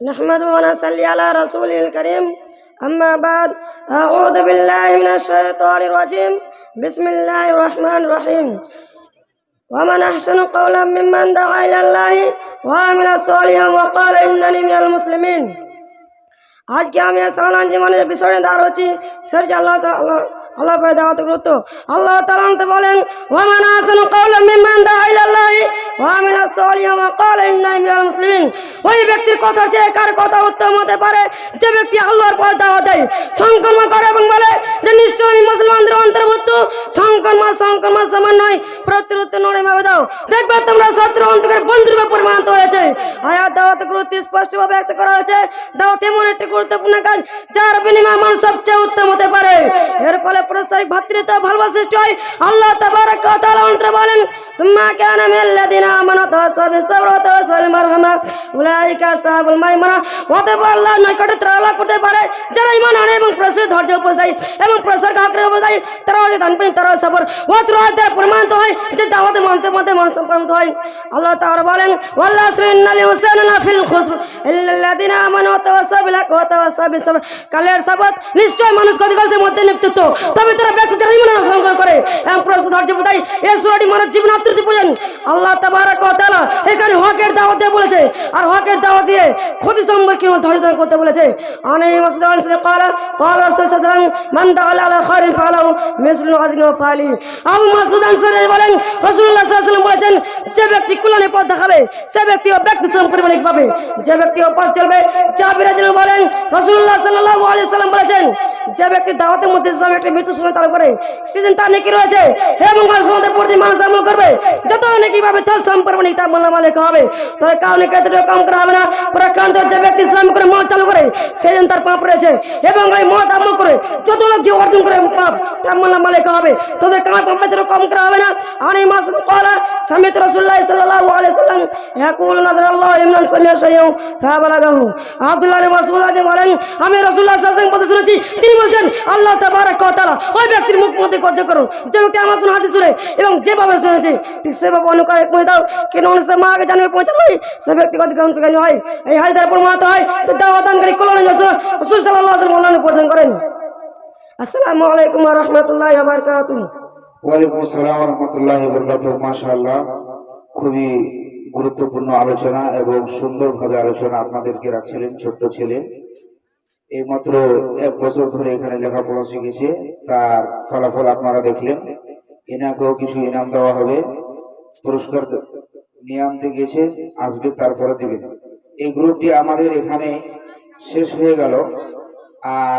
نحمده ونصلي على رسوله الكريم أما بعد أعوذ بالله من الشيطان الرجيم بسم الله الرحمن الرحيم ومن أحسن قولا ممن دعا إلى الله وعمل صالحا وقال إنني من المسلمين আজকে আমি সালান জীবনের বিষয়ে দাঁড় হচ্ছি সেটা আল্লাহ তা- আল্লাহ আল্লাহ পায় দাওয়াত গুরুত্ব আল্লাহ তালাতে বলেন, ওয়ামান আহসানু কাওলাম মিম্মান দা ইলাল্লাহি ওয়া আমিলা সালিহান ওয়া ক্বালা ইন্না মিনাল মুসলিমিন। ওই ব্যক্তির কথা চেয়ে কার কথা উত্তম হতে পারে, যে ব্যক্তি আল্লাহর পথ দাওয়াত দেয়, সংকল্প করে এবং বলে যে নিশ্চয় আমি মুসলমানদের অন্তর্ভুক্ত সংকল্প সংকল্প সমান নয় প্রতিরুত্ত নড়ে ভাবে দাও। দেখবে তোমরা শত্রু অন্তকের বন্ধুরূপে হয়েছে। আয়াত দাওয়াত গুরুত্ব স্পষ্টভাবে ব্যক্ত করা হয়েছে। দাওয়াত এমন একটি গুরুত্বপূর্ণ কাজ, যার মানুষ সবচেয়ে উত্তম হতে পারে। এর ফলে ভাতৃত্ব সৃষ্টি হয়। আল্লাহ তাবারাক ওয়া তাআলা অন্তরে বলেন, সুম্মা কানা মিল্লাযিনা আমানু তাসাবি সাবরা তাসাল মারহামা, উলাইকা সাহাবুল মাইমানা। আল্লাহ নৈকট্য তারা লাভ করতে পারে। যারা ঈমান আনে এবং প্রসার ধৈর্য উপজ এবং প্রসার কাকরে তারা পেন তারা সবর ওত্র তারা দ্বারা প্রমাণিত হয় যে দাওয়াতে মানতে মানতে মানুষ প্রমাণিত হয়। আল্লাহ তাআলা বলেন ওয়াল্লাহ সুন্নাল ইনসানা ফিল খুসর লাদিনা আমানু ওয়া বিল হাক্ক ওয়া তাওয়াসাউ সাবর। কালের শপথ নিশ্চয় মানুষ ক্ষতিগ্রস্তের মধ্যে নেতৃত্ব তবে তারা ব্যক্তিদের ইমান হ্যাঁ, বলেছেন, যে ব্যক্তি কুলানে পথ দেখাবে, সে ব্যক্তি ও ব্যক্তি সম্পরিমাণিক পাবে। যে ব্যক্তি ও পথ চলবে বলেন, রাসূলুল্লাহ সাল্লাল্লাহু আলাইহি সাল্লাম বলেছেন, যে ব্যক্তি দাওয়াতের মধ্যে ইসলামের একটি মৃত্যু সময় তারা করে সেদিন তার নেকি রয়েছে? এবং সমাজের প্রতি মানুষ আমল করবে। যত নেকি পাবে তার সম্পর্কে তার মোল্লা মালিক হবে। তবে কাউনে ক্ষেত্রে কম করা হবে না। প্রকান্ত যে ব্যক্তি ইসলাম করে মত চালু করে সেদিন তার পাপ রয়েছে। এবং এই মত আমল করে, যত লোক যে অর্জন করে পাপ, তার মোল্লা মালিক হবে। তোদের কামার পাপের কম করা হবে না? আর এই মাস কলা, সামিত রসুল্লাহ সাল্লাল্লাহু আলাইহি সাল্লাম, ইয়াকুল নাজর আল্লাহ ইমরান সামিয়া শাইউ, ফাবালাগাহু। আব্দুল্লাহ মাসউদ আজ বলেন, আমি রাসূলুল্লাহ সাল্লাল্লাহু আলাইহি বলতে শুনেছি, তিনি বলছেন, আল্লাহ তাবারাক ওয়া তাআলা, ওই ব্যক্তির মুখ মধ্যে কর্য করুন। যে ব্যক্তি আমার কোন হাদিস শুনে এবং যেভাবে শুনেছে, ঠিক সেভাবে অনুকার এক দাও। কেন অনুসে মা আগে জানিয়ে পৌঁছানো হয় সে ব্যক্তি কত কারণ সেখানে হয়? এই হাদিসের প্রমাণিত হয়? তো দাওয়াতানকারী কল্যাণ রাসূল ওয়াসাল্লাম প্রদান করেন। আসসালামু আলাইকুম রাহমাতুল্লাহি ওয়া বারাকাতুহু। ওয়ালাইকুম আসসালাম রহমতুল্লাহ বরকাত মাশাআল্লাহ, খুবই গুরুত্বপূর্ণ আলোচনা এবং সুন্দরভাবে আলোচনা আপনাদেরকে রাখছিলেন ছোট্ট ছেলে। এইমাত্র এক বছর ধরে এখানে লেখাপড়া শিখেছে, তার ফলাফল আপনারা দেখলেন। এনাকেও কিছু ইনাম দেওয়া হবে। পুরস্কার নিয়ে আনতে গেছে আসবে তারপরে দেবেন এই গ্রুপটি আমাদের এখানে শেষ হয়ে গেল। আর